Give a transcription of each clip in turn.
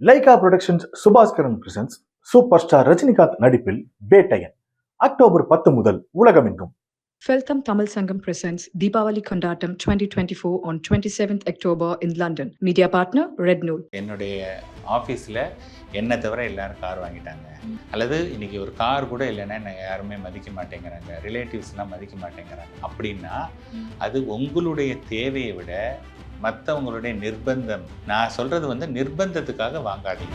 Lyca productions Subaskaran presents super star Rajinikanth நடிப்பில் Vettaiyan. October பத்து முதல் உலகமெங்கும். Feltham Tamil Sangam presents Deepavali Kondatam 2024 on 27th October in London. Media partner Red Nool. என்னுடைய ஆஃபீஸில் என்னை தவிர எல்லாரும் கார் வாங்கிட்டாங்க. அல்லது இன்னைக்கு ஒரு கார் கூட இல்லைன்னா என்னை யாருமே மதிக்க மாட்டேங்கிறாங்க. ரிலேட்டிவ்ஸ்லாம் மதிக்க மாட்டேங்கிறாங்க. அப்படின்னா அது உங்களுடைய தேவையை விட மற்றவங்களுடைய நிர்பந்தம். நான் சொல்கிறது வந்து நிர்பந்தத்துக்காக வாங்காதீங்க.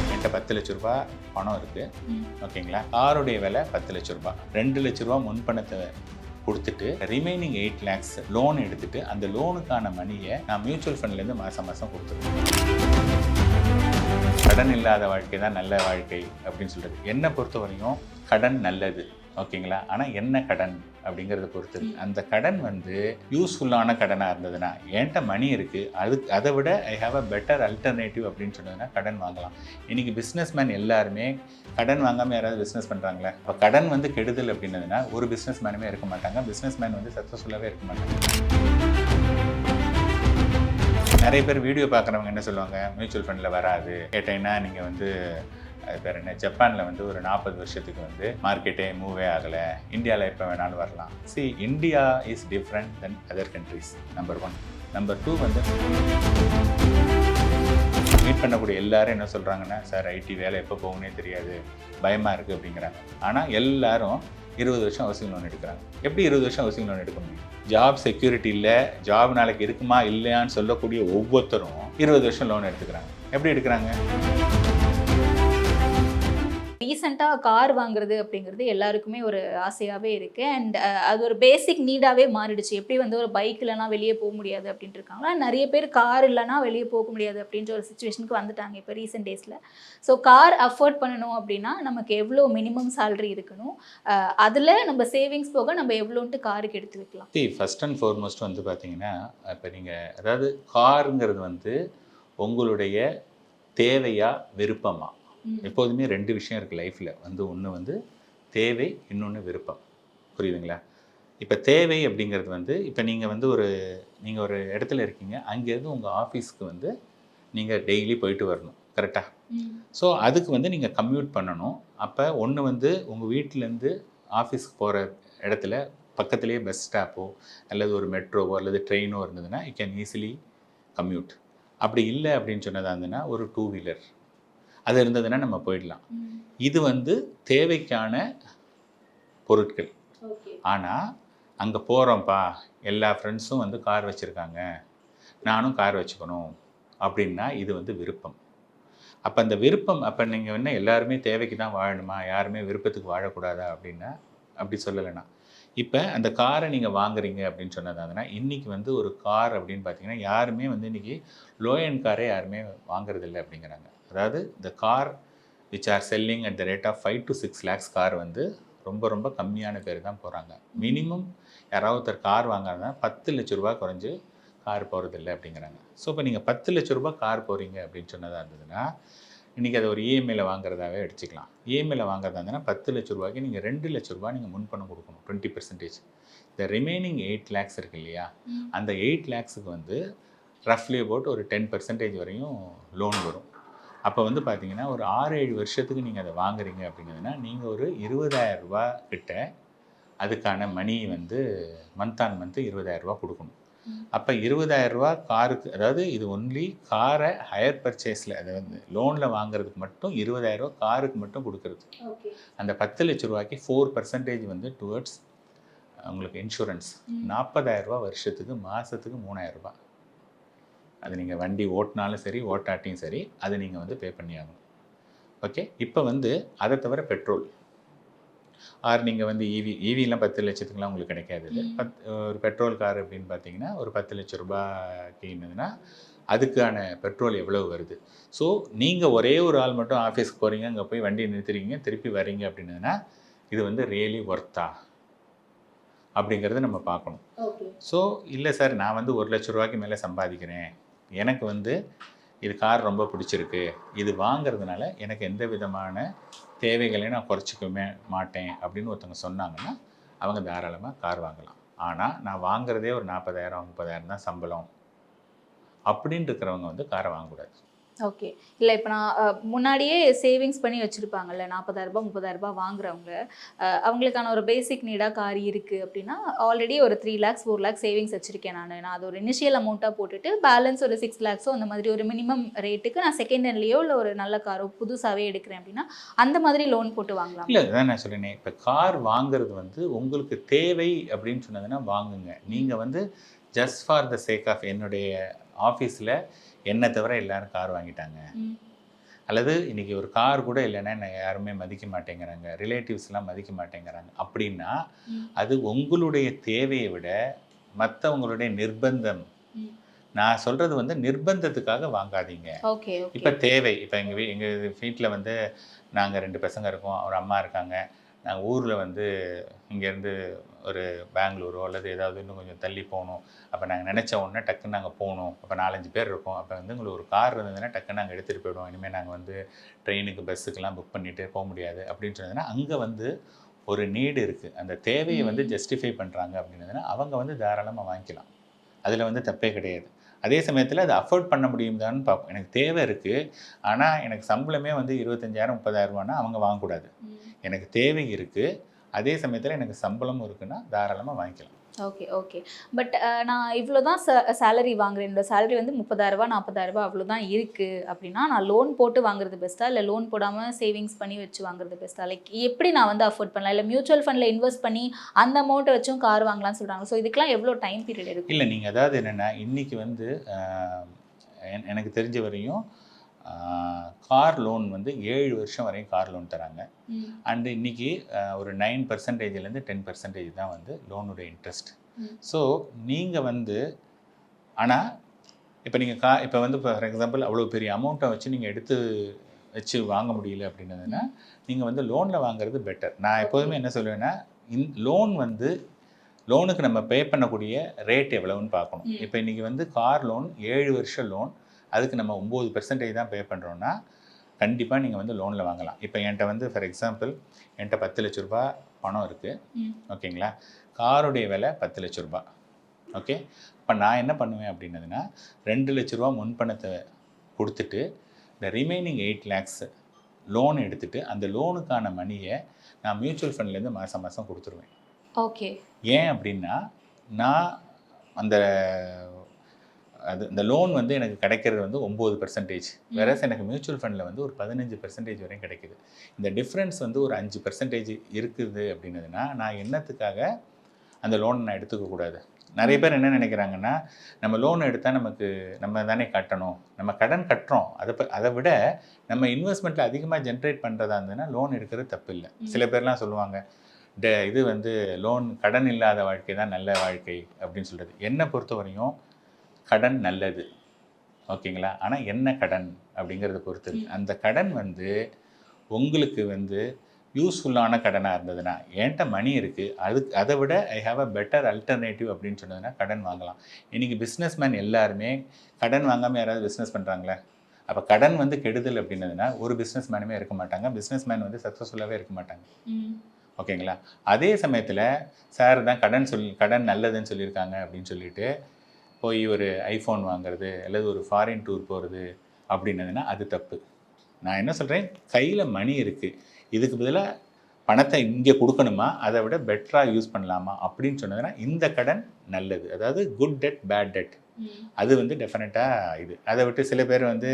என்கிட்ட பத்து லட்ச ரூபா பணம் இருக்குது ஓகேங்களா? காருடைய விலை பத்து லட்ச ரூபா. ரெண்டு லட்ச ரூபா முன்பணத்தை கொடுத்துட்டு ரிமைனிங் எயிட் லேக்ஸ் லோன் எடுத்துட்டு அந்த லோனுக்கான மணியை நான் மியூச்சுவல் ஃபண்ட்லேருந்து மாதம் மாதம் கொடுத்துருவேன். கடன் இல்லாத வாழ்க்கை தான் நல்ல வாழ்க்கை அப்படின்னு சொல்கிறது என்னை பொறுத்த வரையும் கடன் நல்லது. ஓகேங்களா? ஆனால் என்ன கடன் அப்படிங்கிறத பொறுத்து அந்த கடன் வந்து யூஸ்ஃபுல்லான கடனாக இருந்ததுன்னா என்கிட்ட மணி இருக்குது அது அதை விட I have a better alternative அப்படின்னு சொன்னதுன்னா கடன் வாங்கலாம். இன்றைக்கி பிஸ்னஸ்மேன் எல்லாருமே கடன் வாங்காமல் யாராவது பிஸ்னஸ் பண்ணுறாங்களே இப்போ கடன் வந்து கெடுதல் அப்படின்னதுன்னா ஒரு பிஸ்னஸ் மேனுமே இருக்க மாட்டாங்க. பிஸ்னஸ் மேன் வந்து சக்ஸஸ்ஃபுல்லாகவே இருக்க மாட்டாங்க. நிறைய பேர் வீடியோ பார்க்குறவங்க என்ன சொல்லுவாங்க? மியூச்சுவல் ஃபண்டில் வராது. கேட்டீங்கன்னா நீங்கள் வந்து அது பேர் என்ன? ஜப்பானில் வந்து ஒரு நாற்பது வருஷத்துக்கு வந்து மார்க்கெட்டே மூவே ஆகலை. இந்தியாவில் எப்போ வேணாலும் வரலாம். See India is different then other countries number one number two வந்து மீட் பண்ணக்கூடிய எல்லாரும் என்ன சொல்கிறாங்கன்னா சார் ஐடி வேலை எப்போ போகும்னே தெரியாது. பயமாக இருக்குது அப்படிங்கிறாங்க. ஆனால் எல்லாரும் இருபது வருஷம் ஹவுசிங் லோன் எடுக்கிறாங்க. எப்படி இருபது வருஷம் ஹவுசிங் லோன் எடுக்க முடியும்? ஜாப் செக்யூரிட்டி இல்லை ஜாப் நாளைக்கு இருக்குமா இல்லையான்னு சொல்லக்கூடிய ஒவ்வொருத்தரும் இருபது வருஷம் லோன் எடுத்துக்கிறாங்க. எப்படி எடுக்கிறாங்க? ரீசெண்டாக கார் வாங்குறது அப்படிங்கிறது எல்லாருக்குமே ஒரு ஆசையாகவே இருக்குது அண்ட் அது ஒரு பேசிக் நீடாகவே மாறிடுச்சு. எப்படி வந்து ஒரு பைக் இல்லைனா வெளியே போக முடியாது அப்படின்ட்டு இருக்காங்களா? நிறைய பேர் கார் இல்லைனா வெளியே போக முடியாது அப்படின்ற ஒரு சுச்சுவேஷனுக்கு வந்துட்டாங்க இப்போ ரீசெண்ட் டேஸில் ஸோ கார் அஃபோர்ட் பண்ணணும் அப்படின்னா நமக்கு எவ்வளோ மினிமம் சேலரி இருக்கணும்? அதில் நம்ம சேவிங்ஸ் போக நம்ம எவ்வளோன்ட்டு காருக்கு எடுத்து வைக்கலாம். ஃபர்ஸ்ட் ஃபஸ்ட் அண்ட் ஃபார்மோஸ்ட் வந்து பார்த்தீங்கன்னா இப்போ நீங்கள் அதாவது காருங்கிறது வந்து உங்களுடைய தேவையா விருப்பமாக எப்போதுமே ரெண்டு விஷயம் இருக்குது லைஃப்பில் வந்து ஒன்று வந்து தேவை இன்னொன்று விருப்பம். புரியுதுங்களா? இப்போ தேவை அப்படிங்கிறது வந்து இப்போ நீங்கள் வந்து ஒரு நீங்கள் ஒரு இடத்துல இருக்கீங்க. அங்கேருந்து உங்கள் ஆஃபீஸ்க்கு வந்து நீங்கள் டெய்லி போயிட்டு வரணும். கரெக்டாக ஸோ அதுக்கு வந்து நீங்கள் கம்யூட் பண்ணணும். அப்போ ஒன்று வந்து உங்கள் வீட்டிலேருந்து ஆஃபீஸ்க்கு போகிற இடத்துல பக்கத்துலேயே பஸ் ஸ்டாப்போ அல்லது ஒரு மெட்ரோவோ அல்லது ட்ரெயினோ இருந்ததுன்னா யூ கேன் ஈஸிலி கம்யூட் அப்படி இல்லை அப்படின்னு சொன்னதா இருந்ததுன்னா ஒரு டூ வீலர் அது இருந்ததுன்னா நம்ம போயிடலாம். இது வந்து தேவைக்கான பொருட்கள். ஆனால் அங்கே போகிறோம்ப்பா எல்லா ஃப்ரெண்ட்ஸும் வந்து கார் வச்சுருக்காங்க. நானும் கார் வச்சுக்கணும். அப்படின்னா இது வந்து விருப்பம். அப்போ அந்த விருப்பம் அப்போ நீங்கள் என்ன எல்லாருமே தேவைக்கு தான் வாழணுமா? யாருமே விருப்பத்துக்கு வாழக்கூடாதா? அப்படின்னா அப்படி சொல்லலைண்ணா. இப்போ அந்த காரை நீங்கள் வாங்குறீங்க அப்படின்னு சொன்னதாங்கன்னா இன்றைக்கி வந்து ஒரு கார் அப்படின்னு பார்த்தீங்கன்னா யாருமே வந்து இன்றைக்கி லோ எண்ட் காரே யாருமே வாங்குறதில்லை அப்படிங்கிறாங்க. அதாவது இந்த car which are selling at the rate of five to six lakhs car வந்து ரொம்ப ரொம்ப கம்மியான பேர் தான் போகிறாங்க மினிமம் யாராவது ஒருத்தர் கார் வாங்குறாங்கன்னா பத்து லட்ச ரூபா குறைஞ்சு கார் போகிறதில்ல அப்படிங்கிறாங்க. ஸோ இப்போ நீங்கள் பத்து லட்ச ரூபா கார் போகிறீங்க அப்படின்னு சொன்னதாக இருந்ததுன்னா இன்றைக்கி அதை ஒரு E இஎம்ஐயில் வாங்குறதாவே எடுத்துக்கலாம் இஎம்ஐயில் வாங்குறதா இருந்ததுன்னா பத்து லட்ச ரூபாய்க்கு நீங்கள் ரெண்டு லட்ச ரூபா நீங்கள் முன்பணம் கொடுக்கணும் டுவெண்ட்டி பர்சன்டேஜ் இந்த ரிமைனிங் எயிட் லேக்ஸ் இருக்கு இல்லையா? அந்த எயிட் லேக்ஸுக்கு வந்து ரஃப்லி அபவுட் ஒரு டென் பர்சன்டேஜ் வரையும் லோன் வரும். அப்போ வந்து பார்த்தீங்கன்னா ஒரு ஆறு ஏழு வருஷத்துக்கு நீங்கள் அதை வாங்குறீங்க அப்படிங்கிறதுனா நீங்கள் ஒரு இருபதாயிரம் ரூபா கிட்ட அதுக்கான மணி வந்து மந்த் ஆன் மந்த்து இருபதாயிரம் ரூபா கொடுக்கணும். அப்போ இருபதாயிரம் ரூபா காருக்கு அதாவது இது ஒன்லி காரை ஹையர் பர்ச்சேஸில் அதாவது லோனில் வாங்குறதுக்கு மட்டும் இருபதாயிரம் ரூபா காருக்கு மட்டும் கொடுக்குறது. அந்த பத்து லட்ச ரூபாய்க்கு ஃபோர் பர்சன்டேஜ் வந்து டுவர்ட்ஸ் உங்களுக்கு இன்சூரன்ஸ் நாற்பதாயிரம் ரூபா வருஷத்துக்கு மாதத்துக்கு மூணாயிரம் ரூபாய். அது நீங்கள் வண்டி ஓட்டினாலும் சரி ஓட்டாட்டியும் சரி அது நீங்கள் வந்து பே பண்ணி ஆகணும். ஓகே இப்போ வந்து அதை தவிர பெட்ரோல் ஆர் நீங்கள் வந்து E ஈவி ஈவிலாம் பத்து லட்சத்துக்குலாம் உங்களுக்கு கிடைக்காது இது. பத் ஒரு பெட்ரோல் கார் அப்படின்னு பார்த்தீங்கன்னா ஒரு பத்து லட்ச ரூபாய்க்கு இருந்ததுன்னா அதுக்கான பெட்ரோல் எவ்வளவு வருது? ஸோ நீங்கள் ஒரே ஒரு ஆள் மட்டும் ஆஃபீஸ்க்கு போகிறீங்க அங்கே போய் வண்டி நிறுத்துறீங்க திருப்பி வர்றீங்க அப்படின்னதுன்னா இது வந்து ரியலி ஒர்த்தா அப்படிங்கிறத நம்ம பார்க்கணும். ஸோ இல்லை சார் நான் வந்து ஒரு லட்ச ரூபாய்க்கு மேலே சம்பாதிக்கிறேன். எனக்கு வந்து இது கார் ரொம்ப பிடிச்சிருக்கு. இது வாங்குறதுனால எனக்கு எந்த விதமான தேவைகளையும் நான் குறைச்சிக்கவே மாட்டேன் அப்படின்னு ஒருத்தவங்க சொன்னாங்கன்னா அவங்க தாராளமாக கார் வாங்கலாம். ஆனால் நான் வாங்குறதே ஒரு நாற்பதாயிரம் முப்பதாயிரம் தான் சம்பளம். அப்படின்னு இருக்கிறவங்க வந்து காரை வாங்கக்கூடாது. ஓகே. இல்லை இப்போ நான் முன்னாடியே சேவிங்ஸ் பண்ணி வச்சுருப்பாங்கல்ல நாற்பதாயிரரூபா முப்பதாயிரரூபா வாங்குறவங்க அவங்களுக்கான ஒரு பேசிக் நீடாக கார் இருக்குது அப்படின்னா ஆல்ரெடி ஒரு three lakhs four lakhs savings வச்சுருக்கேன் நான். நான் அது ஒரு இனிஷியல் அமௌண்ட்டாக போட்டுட்டு பேலன்ஸ் ஒரு சிக்ஸ் லேக்ஸோ அந்த மாதிரி ஒரு மினிமம் ரேட்டுக்கு நான் செகண்ட் ஹேண்ட்லேயோ இல்லை ஒரு நல்ல காரோ புதுசாகவே எடுக்கிறேன் அப்படின்னா அந்த மாதிரி லோன் போட்டு வாங்கலாம். இல்லை அதான் நான் சொல்லினேன் இப்போ கார் வாங்குறது வந்து உங்களுக்கு தேவை அப்படின்னு சொன்னதுன்னா வாங்குங்க. நீங்கள் வந்து just for the sake of என்னுடைய ஆஃபீஸில் என்னை தவிர எல்லாரும் கார் வாங்கிட்டாங்க. அல்லது இன்னைக்கு ஒரு கார் கூட இல்லைன்னா என்னை யாருமே மதிக்க மாட்டேங்கிறாங்க. ரிலேட்டிவ்ஸ்லாம் மதிக்க மாட்டேங்கிறாங்க. அப்படின்னா. அது உங்களுடைய தேவையை விட மற்றவங்களுடைய நிர்பந்தம். நான் சொல்கிறது வந்து நிர்பந்தத்துக்காக வாங்காதீங்க. இப்போ தேவை. இப்போ எங்கள் வீ எங்கள் வீட்டில் வந்து நாங்கள் ரெண்டு பசங்க இருக்கோம். ஒரு அம்மா இருக்காங்க. நாங்கள் ஊரில் வந்து இங்கேருந்து ஒரு பெங்களூரோ அல்லது ஏதாவது இன்னும் கொஞ்சம் தள்ளி போகணும். அப்போ நாங்கள் நினச்ச உடனே டக்குன்னு நாங்கள் போகணும். அப்போ நாலஞ்சு பேர் இருக்கோம். அப்போ வந்து உங்களுக்கு ஒரு கார் இருந்ததுன்னா டக்குன்னு நாங்கள் எடுத்துகிட்டு போயிடுவோம். இனிமேல் நாங்கள் வந்து ட்ரெயினுக்கு பஸ்ஸுக்கெல்லாம் புக் பண்ணிட்டு போக முடியாது அப்படின்னு சொன்னதுன்னா அங்கே வந்து ஒரு நீடு இருக்குது அந்த தேவையை வந்து. ஜஸ்டிஃபை பண்ணுறாங்க அப்படின்னதுன்னா அவங்க வந்து தாராளமாக வாங்கிக்கலாம். அதில் வந்து தப்பே கிடையாது. அதே சமயத்தில் அதை அஃபோர்ட் பண்ண முடியுதான்னு பார்ப்போம் எனக்கு தேவை இருக்குது ஆனால் எனக்கு சம்பளமே வந்து இருபத்தஞ்சாயிரம் முப்பதாயிரம் ரூபான்னா அவங்க வாங்கக்கூடாது. எனக்கு தேவை இருக்குது அதே சமயத்தில் எனக்கு சம்பளமும் இருக்குன்னா தாராளமாக வாங்கிக்கலாம். ஓகே ஓகே பட் நான் இவ்வளோ தான் சேலரி வாங்குறேன். என்னோட சேலரி வந்து முப்பதாயிரரூபா நாற்பதாயிரரூபா அவ்வளோ தான் இருக்குது அப்படின்னா நான் லோன் போட்டு வாங்குறது பெஸ்ட்டாக இல்லை லோன் போடாமல் சேவிங்ஸ் பண்ணி வச்சு வாங்குறது பெஸ்ட்டாக லைக் எப்படி நான் வந்து அஃபோர்ட் பண்ணலாம்? இல்லை மியூச்சுவல் ஃபண்டில் இன்வெஸ்ட் பண்ணி அந்த அமௌண்ட்டை வச்சும் கார் வாங்கலாம்னு சொல்கிறாங்க ஸோ இதுக்கெல்லாம் எவ்வளோ டைம் பீரியட் இருக்குது இல்லை நீங்கள் அதாவது என்னென்னா இன்றைக்கி வந்து எனக்கு தெரிஞ்ச வரையும் கார் லோன் வந்து ஏழு வருஷம் வரையும் கார் லோன் தராங்க. அண்டு இன்னைக்கு ஆஹ், ஒரு நைன் பர்சன்டேஜ்லேருந்து டென் பர்சன்டேஜ் தான் வந்து லோனுடைய இன்ட்ரெஸ்ட். ஸோ நீங்கள் வந்து ஆனால் இப்போ நீங்கள் கா இப்போ வந்து ஃபார் எக்ஸாம்பிள் அவ்வளோ பெரிய அமௌண்ட்டை வச்சு நீங்கள் எடுத்து வச்சு வாங்க முடியல அப்படின்னதுன்னா நீங்கள் வந்து லோனில் வாங்குறது பெட்டர் நான் எப்போதுமே என்ன சொல்லுவேன்னா இன் லோன் வந்து லோனுக்கு நம்ம பே பண்ணக்கூடிய ரேட் எவ்வளவுன்னு பார்க்கணும். இப்போ இன்றைக்கி வந்து கார் லோன் ஏழு வருஷம் லோன் அதுக்கு நம்ம ஒம்பது பெர்சன்டேஜ் தான் பே பண்ணுறோன்னா கண்டிப்பாக நீங்கள் வந்து லோனில் வாங்கலாம். இப்போ என்கிட்ட வந்து ஃபார் எக்ஸாம்பிள் என்கிட்ட பத்து லட்ச ரூபா பணம் இருக்குது. ஓகேங்களா? காருடைய விலை பத்து லட்ச ரூபா. ஓகே? இப்போ நான் என்ன பண்ணுவேன் அப்படின்னதுன்னா ரெண்டு லட்ச ரூபா முன்பணத்தை கொடுத்துட்டு இந்த ரிமைனிங் எயிட் லேக்ஸ் லோன் எடுத்துட்டு அந்த லோனுக்கான மணியை நான் மியூச்சுவல் ஃபண்ட்லேருந்து மாதம் மாதம் கொடுத்துருவேன். ஓகே. ஏன் அப்படின்னா நான் அந்த அது இந்த லோன் வந்து எனக்கு கிடைக்கிறது வந்து ஒம்பது பர்சன்டேஜ் வேறஸ் எனக்கு மியூச்சுவல் ஃபண்டில் வந்து ஒரு பதினஞ்சு பர்சன்டேஜ் வரையும் கிடைக்குது. இந்த டிஃப்ரென்ஸ் வந்து ஒரு அஞ்சு பர்சன்டேஜ் இருக்குது அப்படின்னதுன்னா நான் என்னத்துக்காக அந்த லோன் நான் எடுத்துக்க கூடாது? நிறைய பேர் என்ன நினைக்கிறாங்கன்னா நம்ம லோன் எடுத்தால் நமக்கு நம்ம தானே கட்டணும். நம்ம கடன் கட்டுறோம். அதை ப- அதை விட நம்ம இன்வெஸ்ட்மெண்ட்டில் அதிகமாக ஜென்ரேட் பண்ணுறதா இருந்ததுன்னா லோன் எடுக்கிறது தப்பு இல்லை சில பேர்லாம் சொல்லுவாங்க இது வந்து லோன் கடன் இல்லாத வாழ்க்கை தான் நல்ல வாழ்க்கை அப்படின்னு சொல்கிறது என்னை பொறுத்தவரையும் கடன் நல்லது. ஓகேங்களா? ஆனால் என்ன கடன் அப்படிங்கிறத பொறுத்து அந்த கடன் வந்து உங்களுக்கு வந்து யூஸ்ஃபுல்லான கடனாக இருந்ததுன்னா என்கிட்ட மணி இருக்குது அதுக்கு அதை விட I have a better alternative அப்படின்னு சொன்னதுன்னா கடன் வாங்கலாம். இன்றைக்கி பிஸ்னஸ் மேன் எல்லாருமே கடன் வாங்காமல் யாராவது பிஸ்னஸ் பண்ணுறாங்களே அப்போ கடன் வந்து கெடுதல் அப்படின்னதுன்னா ஒரு பிஸ்னஸ் மேனுமே இருக்க மாட்டாங்க. பிஸ்னஸ் மேன் வந்து சக்ஸஸ்ஃபுல்லாகவே இருக்க மாட்டாங்க. ஓகேங்களா? அதே சமயத்தில் சார் தான் கடன் சொல்லி கடன் நல்லதுன்னு சொல்லியிருக்காங்க அப்படின்னு சொல்லிட்டு போய் ஒரு ஐஃபோன் வாங்குறது அல்லது ஒரு ஃபாரின் டூர் போகிறது அப்படின்னதுன்னா அது தப்பு. நான் என்ன சொல்கிறேன் கையில் மணி இருக்குது இதுக்கு பதிலாக பணத்தை இங்கே கொடுக்கணுமா? அதை விட பெட்டராக யூஸ் பண்ணலாமா? அப்படின்னு சொன்னதுன்னா இந்த கடன் நல்லது. அதாவது குட் டெட் பேட் டெட். அது வந்து டெஃபினட்டாக இது. அதை விட்டு சில பேர் வந்து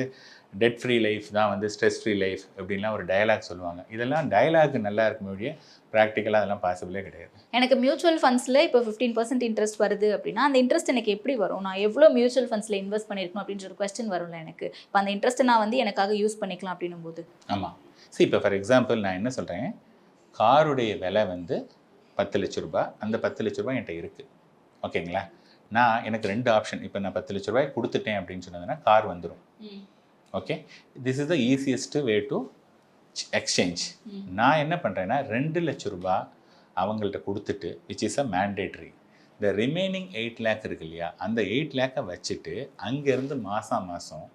டெட் ஃப்ரீ லைஃப் தான் வந்து ஸ்ட்ரெஸ் ஃப்ரீ லைஃப் அப்படின்லாம் ஒரு டயலாக் சொல்லுவாங்க. இதெல்லாம் டயலாக் நல்லா இருக்குமே ஒழிய ப்ராக்டிக்கலாக அதெல்லாம் பாசிபிளே கிடையாது. எனக்கு மியூச்சுவல் ஃபண்ட்ஸில் இப்போ ஃபிஃப்டீன் பர்சன்ட் இன்ட்ரெஸ்ட் வருது அப்படின்னா அந்த இன்ட்ரெஸ்ட் எனக்கு எப்படி வரும்? நான் எவ்வளோ மியூச்சுவல் ஃபண்ட்ஸில் இன்வெஸ்ட் பண்ணியிருக்கணும் அப்படின்ற ஒரு கொஸ்டின் வரும்ல எனக்கு. இப்போ அந்த இன்ட்ரெஸ்ட்டை நான் வந்து எனக்காக யூஸ் பண்ணிக்கலாம் அப்படின்னும் போது ஆமாம் சரி இப்போ ஃபார் எக்ஸாம்பிள் நான் என்ன சொல்கிறேன் காருடைய விலை வந்து பத்து லட்ச ரூபாய். அந்த பத்து லட்ச ரூபாய் என்கிட்ட இருக்குது ஓகேங்களா நான் எனக்கு ரெண்டு ஆப்ஷன் இப்போ நான் பத்து லட்ச ரூபாய் கொடுத்துட்டேன் அப்படின்னு சொன்னதுன்னா கார் வந்துடும் okay this is the easiest way to exchange. நான் என்ன பண்ணுறேன்னா ரெண்டு லட்ச ரூபாய் அவங்கள்ட்ட கொடுத்துட்டு விச் இஸ் அ மேண்டேட்ரி இந்த ரிமைனிங் எயிட் லேக் இருக்கு இல்லையா அந்த எயிட் லேக்கை வச்சுட்டு அங்கேருந்து மாதம் மாதம்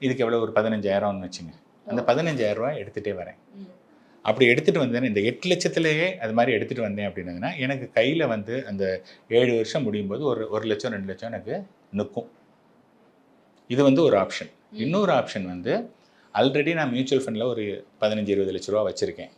இதுக்கு எவ்வளோ ஒரு பதினஞ்சாயிரம்னு வச்சுங்க. அந்த பதினஞ்சாயிரம் ரூபாய் எடுத்துகிட்டே வரேன். அப்படி எடுத்துகிட்டு வந்தேன் இந்த எட்டு லட்சத்துலேயே அது மாதிரி எடுத்துகிட்டு வந்தேன் அப்படின்னதுன்னா எனக்கு கையில் வந்து அந்த ஏழு வருஷம் முடியும் போது ஒரு ஒரு லட்சம் ரெண்டு லட்சம் எனக்கு நிற்கும் இது வந்து ஒரு ஆப்ஷன் இன்னொரு ஆப்ஷன் வந்து ஆல்ரெடி நான் மியூச்சுவல் ஃபண்டில் ஒரு பதினஞ்சு இருபது லட்ச ரூபா வச்சுருக்கேன்.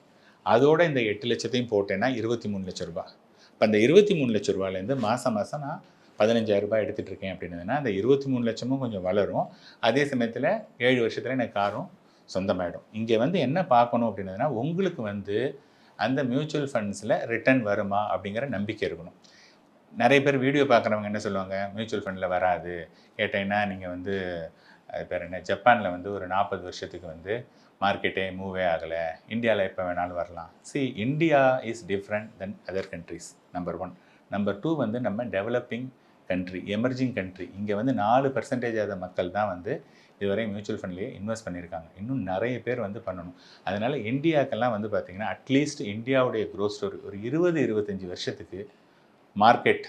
அதோட இந்த எட்டு லட்சத்தையும் போட்டேன்னா இருபத்தி மூணு லட்ச ரூபா. இப்போ அந்த இருபத்தி மூணு லட்ச ரூபாலேருந்து மாதம் மாதம் நான் பதினஞ்சாயிரம் ரூபாய் எடுத்துகிட்டு இருக்கேன் அப்படின்னதுன்னா அந்த இருபத்தி மூணு லட்சமும் கொஞ்சம் வளரும். அதே சமயத்தில் ஏழு வருஷத்தில் எனக்கு காரும் சொந்தமாயிடும். இங்கே வந்து என்ன பார்க்கணும் அப்படின்னதுன்னா உங்களுக்கு வந்து அந்த மியூச்சுவல் ஃபண்ட்ஸில் ரிட்டர்ன் வருமா அப்படிங்கிற நம்பிக்கை இருக்கணும். நிறைய பேர் வீடியோ பார்க்குறவங்க என்ன சொல்லுவாங்க? மியூச்சுவல் ஃபண்டில் வராது. கேட்டீங்கன்னா நீங்கள் வந்து அது பேர் என்ன? ஜப்பானில் வந்து ஒரு நாற்பது வருஷத்துக்கு வந்து மார்க்கெட்டே மூவே ஆகலை. இந்தியாவில் எப்போ வேணாலும் வரலாம். See India is different then other countries number one number two வந்து நம்ம டெவலப்பிங் கண்ட்ரி எமர்ஜிங் கண்ட்ரி இங்கே வந்து நாலு பர்சன்டேஜ் ஆத மக்கள் தான் வந்து இதுவரை மியூச்சுவல் ஃபண்ட்லேயே இன்வெஸ்ட் பண்ணியிருக்காங்க. இன்னும் நிறைய பேர் வந்து பண்ணணும். அதனால் இந்தியாக்கெல்லாம் வந்து பார்த்திங்கன்னா அட்லீஸ்ட் இந்தியாவுடைய க்ரோத் ஸ்டோரி ஒரு இருபது இருபத்தஞ்சி வருஷத்துக்கு மார்க்கெட்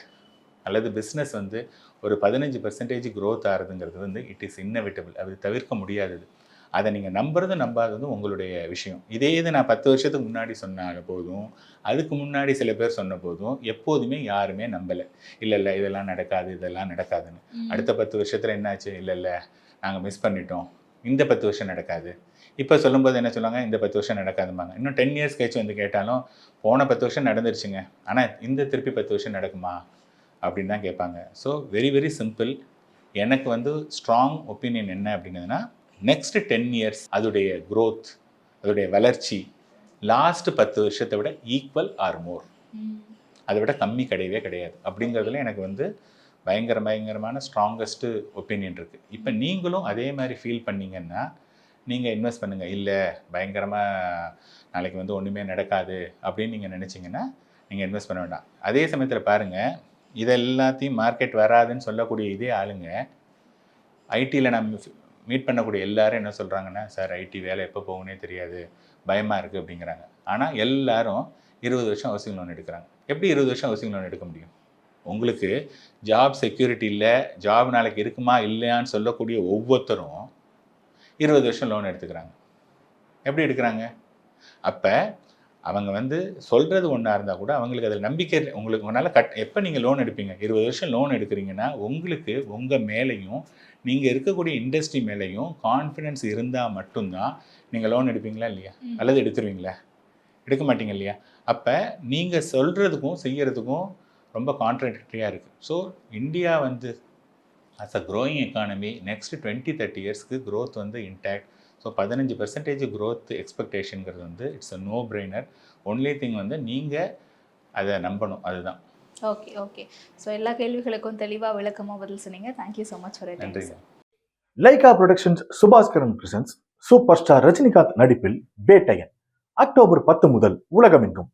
அல்லது பிஸ்னஸ் வந்து ஒரு பதினஞ்சு பர்சன்டேஜ் growth ஆகிறதுங்கிறது வந்து இட் இஸ் இன்னவிட்டபிள் அது தவிர்க்க முடியாதது. அதை நீங்கள் நம்புறதும் நம்பாததும் உங்களுடைய விஷயம். இதே இது நான் பத்து வருஷத்துக்கு முன்னாடி சொன்ன போதும் அதுக்கு முன்னாடி சில பேர் சொன்ன போதும் எப்போதுமே யாருமே நம்பலை. இல்லை இல்லை இதெல்லாம் நடக்காது இதெல்லாம் நடக்காதுன்னு. அடுத்த பத்து வருஷத்தில் என்னாச்சு? இல்லை இல்லை நாங்கள் மிஸ் பண்ணிட்டோம். இந்த பத்து வருஷம் நடக்காது. இப்போ சொல்லும்போது என்ன சொல்லுவாங்க? இந்த பத்து வருஷம் நடக்காதும்பாங்க. இன்னும் டென் இயர்ஸ் கழிச்சு வந்து கேட்டாலும் போன பத்து வருஷம் நடந்துருச்சுங்க. ஆனால் இந்த திருப்பி பத்து வருஷம் நடக்குமா? அப்படின்னு தான் கேட்பாங்க. ஸோ வெரி வெரி சிம்பிள் எனக்கு வந்து ஸ்ட்ராங் ஒப்பீனியன் என்ன அப்படின்னதுன்னா நெக்ஸ்ட் டென் இயர்ஸ் அதோடைய growth அதோடைய வளர்ச்சி லாஸ்ட் பத்து வருஷத்தை விட ஈக்குவல் ஆர் மோர் அதை விட கம்மி கிடையவே கிடையாது. அப்படிங்கிறதுல எனக்கு வந்து பயங்கர பயங்கரமான ஸ்ட்ராங்கஸ்ட்டு ஒப்பீனியன் இருக்குது இப்போ நீங்களும் அதே மாதிரி ஃபீல் பண்ணீங்கன்னா நீங்கள் இன்வெஸ்ட் பண்ணுங்கள் இல்லை பயங்கரமாக நாளைக்கு வந்து ஒன்றுமே நடக்காது அப்படின்னு நீங்கள் நினச்சிங்கன்னா நீங்கள் இன்வெஸ்ட் பண்ண வேண்டாம். அதே சமயத்தில் பாருங்கள் இது எல்லாத்தையும் மார்க்கெட் வராதுன்னு சொல்லக்கூடிய இதே ஆளுங்க ஐடியில் நம்ம மீட் பண்ணக்கூடிய எல்லாரும் என்ன சொல்கிறாங்கன்னா சார் ஐடி வேலை எப்போ போகணுன்னே தெரியாது. பயமாக இருக்குது அப்படிங்கிறாங்க. ஆனால் எல்லாரும் இருபது வருஷம் ஹவுசிங் லோன் எடுக்கிறாங்க. எப்படி இருபது வருஷம் ஹவுசிங் லோன் எடுக்க முடியும்? உங்களுக்கு ஜாப் செக்யூரிட்டி இல்லை ஜாப் நாளைக்கு இருக்குமா இல்லையான்னு சொல்லக்கூடிய ஒவ்வொருத்தரும் இருபது வருஷம் லோன் எடுத்துக்கிறாங்க. எப்படி எடுக்கிறாங்க? அப்போ அவங்க வந்து சொல்கிறது ஒன்றா இருந்தால் கூட அவங்களுக்கு அதில் நம்பிக்கை. உங்களுக்கு உங்களால் கட் எப்போ நீங்கள் லோன் எடுப்பீங்க? இருபது வருஷம் லோன் எடுக்கிறீங்கன்னா உங்களுக்கு உங்கள் மேலேயும் நீங்கள் இருக்கக்கூடிய இண்டஸ்ட்ரி மேலேயும் கான்ஃபிடென்ஸ் இருந்தால் மட்டும்தான் நீங்கள் லோன் எடுப்பீங்களா இல்லையா. அல்லது எடுத்துருவீங்களா? எடுக்க மாட்டீங்க இல்லையா? அப்போ நீங்கள் சொல்கிறதுக்கும் செய்யறதுக்கும் ரொம்ப கான்ட்ரடிக்டரியாக இருக்குது ஸோ இந்தியா வந்து as a growing economy next twenty thirty இயர்ஸ்க்கு growth வந்து இன்டாக்ட் ஸோ பதினஞ்சு பர்சன்டேஜ் growth எக்ஸ்பெக்டேஷனுங்கிறது வந்து it's a no brainer only thing வந்து நீங்கள் அதை நம்பணும். அதுதான். ஓகே ஓகே ஸோ எல்லா கேள்விகளுக்கும் தெளிவாக விளக்கமாக பதில் சொன்னீங்க. Thank you so much for நன்றி Lyca productions Subaskaran presents super star Rajinikanth நடிப்பில் பேட்டையன் அக்டோபர் பத்து முதல் உலகமெங்கும்.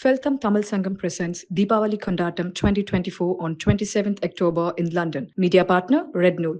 Feltham Tamil Sangam presents Deepavali Kondatam 2024 on 27th October in London. Media partner Red Nool.